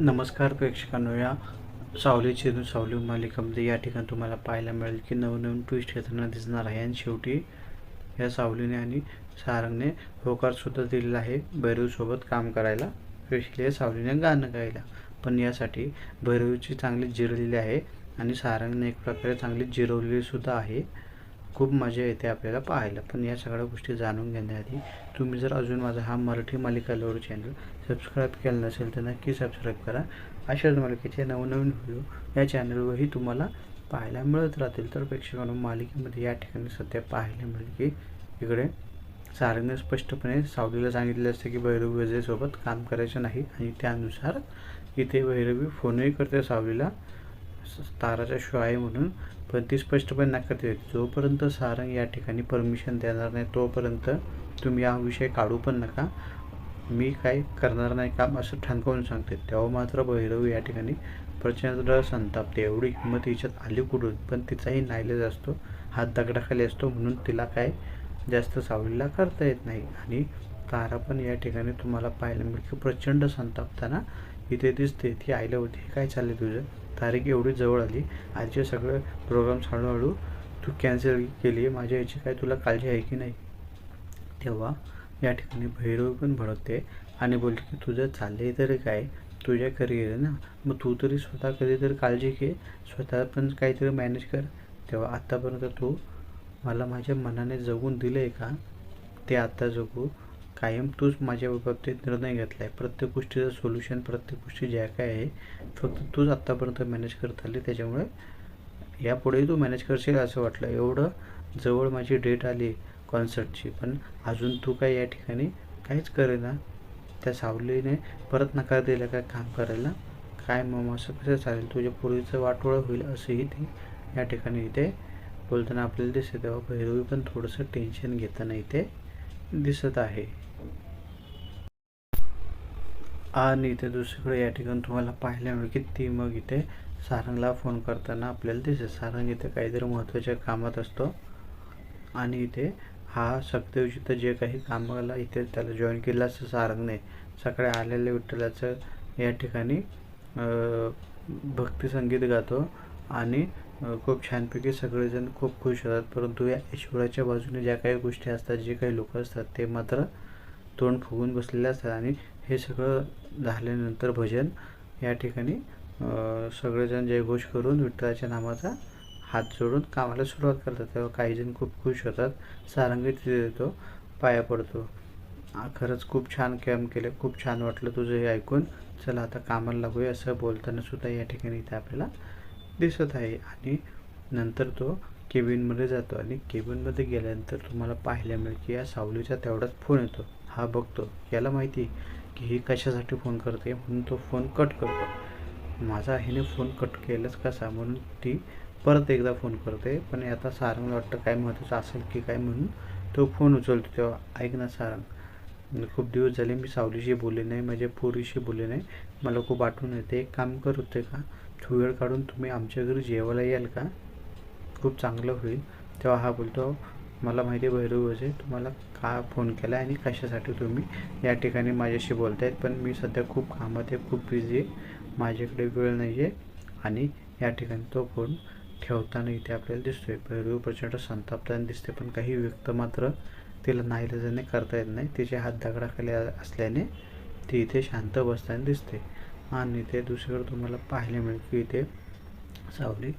नमस्कार प्रेक्षकांनो या सावली चिरून सावली मालिकामध्ये या ठिकाणी तुम्हाला पाहायला मिळेल की नवनवीन ट्विस्ट घेताना दिसणार आहे. आणि शेवटी या सावलीने आणि सारंगने होकारसुद्धा दिलेला आहे. भैरवीसोबत काम करायला स्पेशली या सावलीने गाणं गायला. पण यासाठी भैरवीची चांगली जिरलेली आहे आणि सारंगने एक प्रकारे चांगली जिरवलेली सुद्धा आहे. खूप मजा येते आपल्याला पाहायला. पण या सगळ्या गोष्टी जाणून घेण्याआधी तुम्ही जर अजून माझा हा मराठी मालिका लोड चॅनल सबस्क्राईब केलं नसेल तर नक्की सबस्क्राईब करा. अशाच मालिकेचे नवनवीन व्हिडिओ या चॅनलवरही तुम्हाला पाहायला मिळत राहतील. तर प्रेक्षकांनो मालिकेमध्ये या ठिकाणी सध्या पाहायला मिळेल की इकडे सारंगने स्पष्टपणे सावलीला सांगितले असते की भैरवी वजेसोबत काम करायचं नाही आणि त्यानुसार इथे भैरवी फोनही करते सावलीला ताराचा शो आहे म्हणून. पण ती स्पष्टपणे नाकारते होती जोपर्यंत सारंग या ठिकाणी परमिशन देणार नाही तोपर्यंत तुम्ही हा विषय काढू पण नका. मी काय करणार नाही काम असं ठणकावून सांगते. तेव्हा मात्र भैरव या ठिकाणी प्रचंड संतापते एवढी हिंमत हिच्यात आली कुठून? पण तिचाही नाईलाज असतो. हात दगडाखाली असतो म्हणून तिला काय जास्त सावलीला करता येत नाही. आणि तारा पण या ठिकाणी तुम्हाला पाहायला मिळते की प्रचंड संतापताना इथे दिसते. ती आईला होती काय चालले तुझं? तारीख एवढी जवळ आली. आजचे सगळे प्रोग्राम्स हळूहळू तू कॅन्सल केली आहे. माझ्या याची काय तुला काळजी आहे की नाही? तेव्हा या ठिकाणी भैरव पण भडकते आणि बोलते की तुझं चाललंय तरी काय? तुझ्या करिअर ना? मग तू तरी स्वतः कधीतरी काळजी घे. स्वतः पण काहीतरी मॅनेज कर. तेव्हा आत्तापर्यंत तू मला माझ्या मनाने जगून दिलं आहे का? ते आत्ता जगू. कायम तूच माझ्या बाबतीत निर्णय घेतला आहे प्रत्येक गोष्टीचं सोल्युशन प्रत्येक गोष्टी ज्या काय आहे फक्त तूच आत्तापर्यंत मॅनेज करत आली त्याच्यामुळे यापुढेही तू मॅनेज करशील असं वाटलं. एवढं जवळ माझी डेट आली कॉन्सर्टची पण अजून तू काय या ठिकाणी काहीच करेना. त्या सावलीने परत नकार दिला काय काम करायला? काय मग असं कसं चालेल? तुझ्या पूर्वीचं वाटोळं होईल असंही ती या ठिकाणी इथे बोलताना आपल्याला दिसते तेव्हा भैरवी पण थोडंसं टेन्शन घेताना इथे दिसत आहे. आणि इथे दुसरीकडे या ठिकाणी तुम्हाला पाहायला मिळेल की ती मग इथे सारंगला फोन करताना आपल्याला दिसते सारंग इथे काहीतरी महत्त्वाच्या कामात असतो. आणि इथे हा सखदेवजी तर जे काही कामाला इथे त्याला जॉईन केलं असतं सारंगने सकाळी आलेल्या विठ्ठलाचं या ठिकाणी भक्ती संगीत गातो. आणि खूप छानपैकी सगळेजण खूप खुश होतात. परंतु या ईश्वराच्या बाजूने ज्या काही गोष्टी असतात जे काही लोक असतात ते मात्र तोंड फुगून बसलेले असतात. आणि हे सगळं झाल्यानंतर भजन या ठिकाणी सगळेजण जयघोष करून विठ्ठलाच्या नामाचा हात जोडून कामाला सुरुवात करतात. तेव्हा काही जण खूप खुश होतात सारंगी तिथे देतो पाया पडतो. खरंच खूप छान कॅम्प केलं खूप छान वाटलं तुझं हे ऐकून. चला आता कामाला लागूया असं बोलताना सुद्धा या ठिकाणी इथे आपल्याला दिसत आहे. आणि नंतर तो केबिनमध्ये जातो आणि केबिनमध्ये गेल्यानंतर तुम्हाला पाहायला मिळेल की या सावलीचा तेवढाच फोन येतो. हा बघतो. याला माहिती की ही कशासाठी फोन करते म्हणून तो फोन कट करतो. माझा हिने फोन कट केलाच कसा म्हणून ती परत एकदा फोन करते. पण आता सारंगला वाटतं काय महत्त्वाचं असेल की काय म्हणून तो फोन उचलतो. तेव्हा ऐक ना सारंग खूप दिवस झाले मी सावलीशी बोलले नाही माझ्या पोरीशी बोलले नाही. मला खूप आठवण येते. एक काम करत होते का? थो वेळ काढून तुम्ही आमच्या घरी जेवायला याल का? खूप चांगलं होईल. तेव्हा हा बोलतो मला माहिती आहे तुम्हाला का फोन केला आणि कशासाठी तुम्ही या ठिकाणी माझ्याशी बोलतायत? पण मी सध्या खूप कामात आहे खूप बिझी आहे. माझ्याकडे वेळ नाही आहे आणि या ठिकाणी तो फोन ठेवताना इथे आपल्याला दिसतोय. भैरव प्रचंड संतापताना दिसते पण काही व्यक्त मात्र तिला नाईलाजाने करता येत नाही. तिचे हात दगडाखाली असल्याने ती इथे शांत बसताना दिसते. आणि ते दुसरीकडे तुम्हाला पाहायला मिळेल की इथे सावली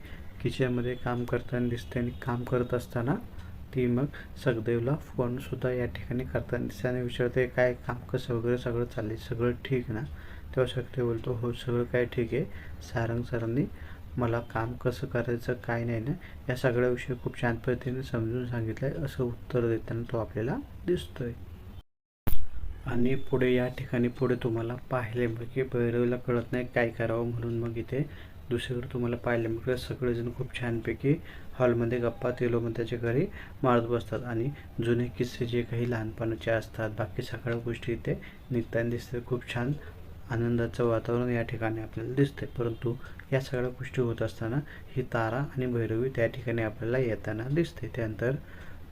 किचनमध्ये काम करताना दिसते आणि काम करत असताना ती मग सखदेवला फोनसुद्धा या ठिकाणी करताना दिसते विचारते काय काम कसं वगैरे सगळं चालले सगळं ठीक ना? तेव्हा सखदेव बोलतो हो सगळं काय ठीक आहे. सारंग सरांनी मला काम कसं करायचं काय नाही ना या सगळ्या विषयी खूप छान पद्धतीने समजून सांगितलं आहे असं उत्तर देताना तो आपल्याला दिसतोय. आणि पुढे या ठिकाणी पुढे तुम्हाला पाहिले की भैरवला कळत नाही काय करावं? म्हणून मग इथे दुसरीकडे तुम्हाला पाहिले मग सगळेजण खूप छानपैकी हॉलमध्ये गप्पा तेलोमध्ये त्याच्या घरी मारत बसतात आणि जुने किस्से जे काही लहानपणाचे असतात बाकी सगळ्या गोष्टी इथे निघताना दिसते खूप छान आनंदाचं वातावरण या ठिकाणी आपल्याला दिसते परंतु या सगळ्या गोष्टी होत असताना ही तारा आणि भैरवी त्या ठिकाणी आपल्याला येताना दिसते त्यानंतर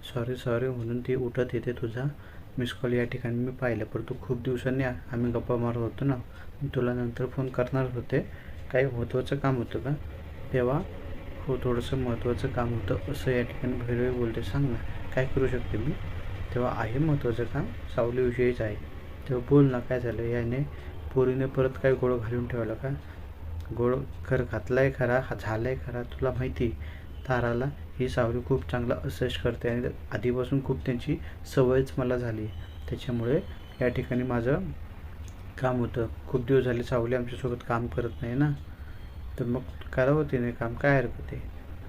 सॉरी सॉरी म्हणून ती उठत येते. तुझा मिस कॉल या ठिकाणी मी पाहिलं. परंतु खूप दिवसांनी आम्ही गप्पा मारत होतो ना. मी तुला नंतर फोन करणार होते. काही महत्त्वाचं काम होतं का? तेव्हा हो थोडंसं महत्त्वाचं काम होतं असं या ठिकाणी भैरवी बोलते. सांग ना काय करू शकते मी? तेव्हा आहे महत्त्वाचं काम सावलीविषयीच आहे. तेव्हा बोल ना काय झालं? याने पोरीने परत काय गोळ घालून ठेवला का? गोळ खर घातलाय खरा हा झालाय खरा तुला माहिती ताराला ही सावली खूप चांगला असेस करते आणि आधीपासून खूप त्यांची सवयच मला झाली त्याच्यामुळे या ठिकाणी माझं काम होतं. खूप दिवस झाले सावली आमच्यासोबत काम करत नाही ना. तर मग करावं हो तिने काम. काय हरकत आहे?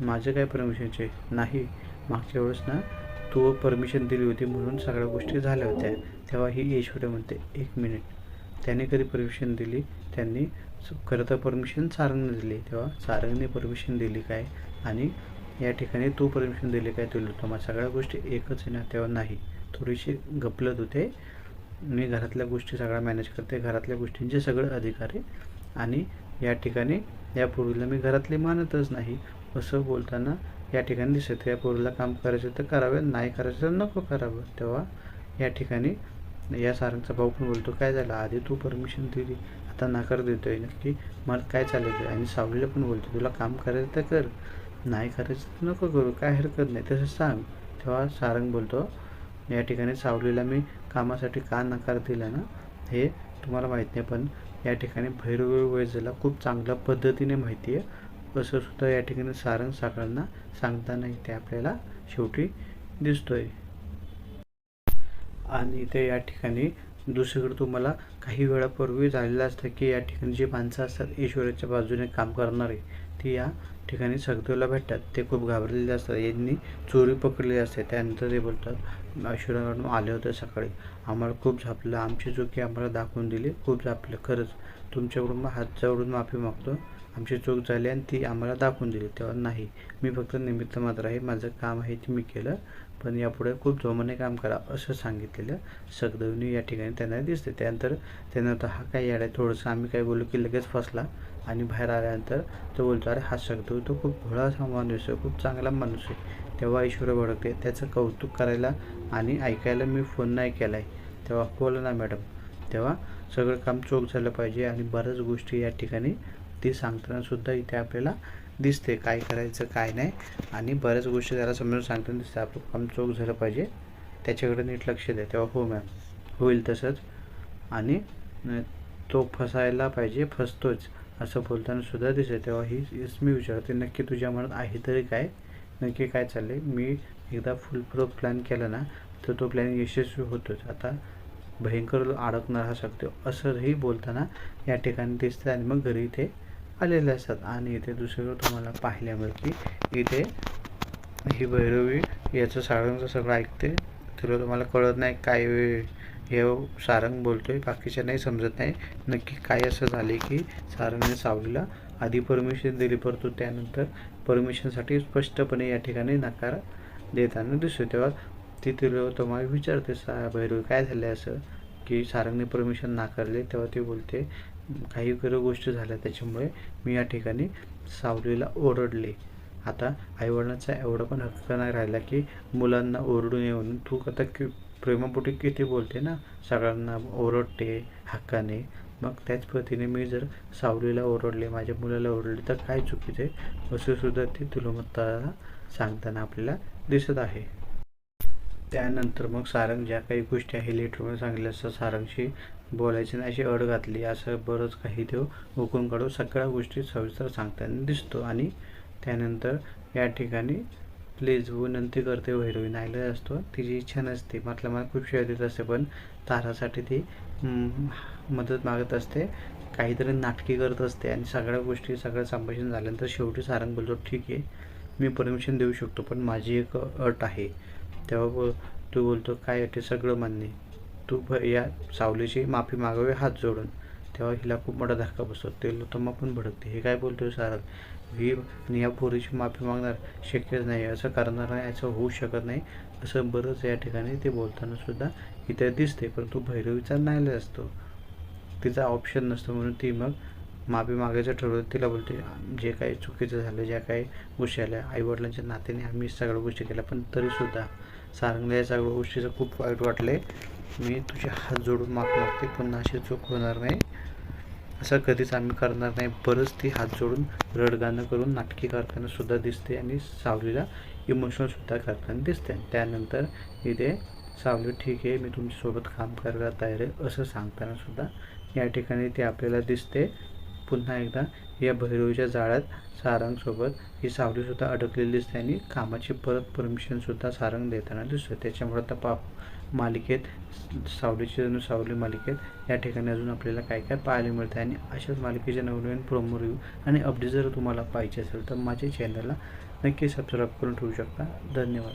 माझं काय परमिशनचे नाही. मागच्या वेळेस ना तू परमिशन दिली होती म्हणून सगळ्या गोष्टी झाल्या होत्या. तेव्हा ही ऐश्वर्या म्हणते एक मिनिट त्याने कधी परमिशन दिली? त्यांनी खरं तर परमिशन सारंगने दिली. तेव्हा सारंगने परमिशन दिली काय? आणि या ठिकाणी तू परमिशन दिली काय? तुला तर मग सगळ्या गोष्टी एकच आहे ना? तेव्हा नाही. थोडीशी गपलत होते. मी घरातल्या गोष्टी सगळ्या मॅनेज करते. घरातल्या गोष्टींचे सगळे अधिकार आहे आणि या ठिकाणी या पोरीला मी घरातले मानतच नाही. असं बोलताना या ठिकाणी दिसत या पोरीला काम करायचं तर करावं नाही करायचं तर नको करावं. तेव्हा या ठिकाणी या सारंगचा भाऊ पण बोलतो काय झालं? आधी तू परमिशन दिली. आता नकार देतोय नक्की. मला काय चाललं आणि सावलीला पण बोलतो तुला काम करायचं तर कर. नाही करायचं तर नको करू. काय हरकत नाही. तसं सांग. तेव्हा सारंग बोलतो या ठिकाणी सावलीला मी कामासाठी का नकार दिला ना? हे तुम्हाला माहीत नाही पण या ठिकाणी भैरवी वैजला खूप चांगल्या पद्धतीने माहिती आहे. असं सुद्धा या ठिकाणी सारंग साकाळांना सांगताना इथे आपल्याला शेवटी दिसतोय. आणि ते या ठिकाणी दुसरीकडे तुम्हाला काही वेळापूर्वी झालेलं असतं की या ठिकाणी जी माणसं असतात ईश्वराच्या बाजूने काम करणारे ती या ठिकाणी सगदेवला भेटतात. ते खूप घाबरलेले असतात. यांनी चोरी पकडलेली असते. त्यानंतर ते बोलतात ऐश्वर्याकडून आले होते सकाळी. आम्हाला खूप झापलं. आमची चुकी आम्हाला दाखवून दिली. खूप झापलं. खरंच तुमच्याकडून हात जवळून माफी मागतो. आमची चूक झाली आणि ती आम्हाला दाखवून दिली. तेव्हा नाही. मी फक्त निमित्त मात्र आहे. माझं काम आहे ते मी केलं. पण यापुढे खूप जोमाने काम करा असं सांगितलेलं सगदेवनी या ठिकाणी त्यांना दिसते त्यानंतर त्यानंतर हा काय याड आहे. थोडंसं आम्ही काय बोलू की लगेच फसला आणि बाहेर आल्यानंतर तो बोलतो अरे हा सगदेव तो खूप भोळा माणूस आहे खूप चांगला माणूस आहे. तेव्हा ईश्वर भडकते. त्याचं कौतुक करायला आणि ऐकायला मी फोन नाही केला आहे तेव्हा बोला ना मॅडम. तेव्हा सगळं काम चोख झालं पाहिजे आणि बऱ्याच गोष्टी या ठिकाणी ती सांगतानासुद्धा इथे आपल्याला दिसते. काय करायचं काय नाही. आणि बऱ्याच गोष्टी त्याला समजून सांगताना दिसते. आपलं काम चोख झालं पाहिजे. त्याच्याकडे नीट लक्ष द्या. तेव्हा हो मॅम. होईल तसंच. आणि तो फसायला पाहिजे फसतोच. असं बोलताना सुद्धा दिसते तेव्हा ही मी विचारते नक्की तुझ्या मनात आहे तरी काय? नक्की काय चालले मी एकदा फुल प्रूफ प्लॅन केला ना तर तो प्लॅन यशस्वी होतोच. आता भयंकर अडकणार हा शकतो असंही बोलताना या ठिकाणी दिसते आणि मग घरी इथे आलेले असतात. आणि इथे दुसरीकडे तुम्हाला पाहायला मिळते इथे ही भैरवी याचं सारंगचं सगळं ऐकते. तिला तुम्हाला कळत नाही काय वेळ हे सारंग बोलतो आहे बाकीच्या नाही समजत नाही. नक्की काय असं झाले की सारंगने सावलीला आधी परमिशन दिली परंतु त्यानंतर परमिशनसाठी स्पष्टपणे या ठिकाणी नकार देताना दिसतो तेव्हा ती तुम्हाला विचारते सा भैरव काय झालं असं? की सारंगने परमिशन नाकारले तेव्हा ती बोलते काही खरं गोष्टी झाल्या त्याच्यामुळे मी या ठिकाणी सावलीला ओरडले. आता आईवडिलांचा एवढा पण हक्क नाही राहिला की मुलांना ओरडून येऊन तू आता कि प्रेमापोटी किती बोलते ना सगळ्यांना ओरडते हक्काने. मग त्याच पद्धतीने मी जर सावलीला ओरडले माझ्या मुलाला ओरडले तर काय चुकीचे? असं सुद्धा ती तुलमत्ताला सांगताना आपल्याला दिसत आहे. त्यानंतर मग सारंग ज्या काही गोष्टी आहे लेटरमध्ये सांगितल्या असं सारंगशी बोलायची नाही अशी अड घातली असं बरंच काही तो हुकून काढून सगळ्या गोष्टी सविस्तर सांगताना दिसतो. आणि त्यानंतर या ठिकाणी प्लीज विनंती करते हिरोईन नाईला असतो. तिची इच्छा नसते. म्हटलं मला खूप शिवाय देत असते पण तारासाठी ती मदत मागत असते. काहीतरी नाटकी करत असते आणि सगळ्या गोष्टी सगळं संभाषण झाल्यानंतर शेवटी सारंग बोलतो ठीक आहे मी परमिशन देऊ शकतो पण माझी एक अट आहे. तेव्हा बोल तू बोलतो काय अट आहे? सगळं मान्य तू भ- या सावलीची माफी मागावी हात जोडून. तेव्हा हिला खूप मोठा धक्का बसतो. ते लोतमा पण भडकते हे काय बोलतोय सारंग? ही आणि या पोरीची माफी मागणार शक्यच नाही असं करणार नाही असं होऊ शकत नाही. असं बरंच या ठिकाणी ते बोलताना सुद्धा इथे दिसते परंतु भैरवीचा नाही असतो. तिचा ऑप्शन नसतो म्हणून ती मग माफी मागायचं ठरवलं तिला बोलते जे काही चुकीचं झालं ज्या काही गोष्टी आल्या आईवडिलांच्या नात्याने आम्ही सगळ्या गोष्टी केल्या पण तरीसुद्धा सारंगला या सगळ्या गोष्टीचं खूप वाईट वाटले मी तुझे हात जोडून माफी मागते पुन्हा अशी चूक होणार नाही. असं कधीच आम्ही करणार नाही. बरंच ती हात जोडून रडगाणं करून नाटकी करताना सुद्धा दिसते आणि सावलीला इमोशनलसुद्धा करताना दिसते. त्यानंतर इथे सावली ठीक आहे मी तुमच्यासोबत काम करायला तयार आहे असं सांगताना सुद्धा या ठिकाणी ती आपल्याला दिसते. पुन्हा एकदा या भैरवीच्या जाळ्यात सारंगसोबत ही सावलीसुद्धा अडकलेली दिसते आणि कामाची परत परमिशनसुद्धा सारंग देताना दिसतो त्याच्यामुळे आता पाप मालिकेत सावलीचे जणू सावली मालिकेत या ठिकाणी अजून आपल्याला काय काय पाहायला मिळतं आणि अशाच मालिकेचे नवनवीन प्रोमो रिव्ह्यू आणि अपडेट जर तुम्हाला पाहिजे असेल तर माझ्या चॅनलला नक्की सबस्क्राईब करून ठेवू शकता. धन्यवाद.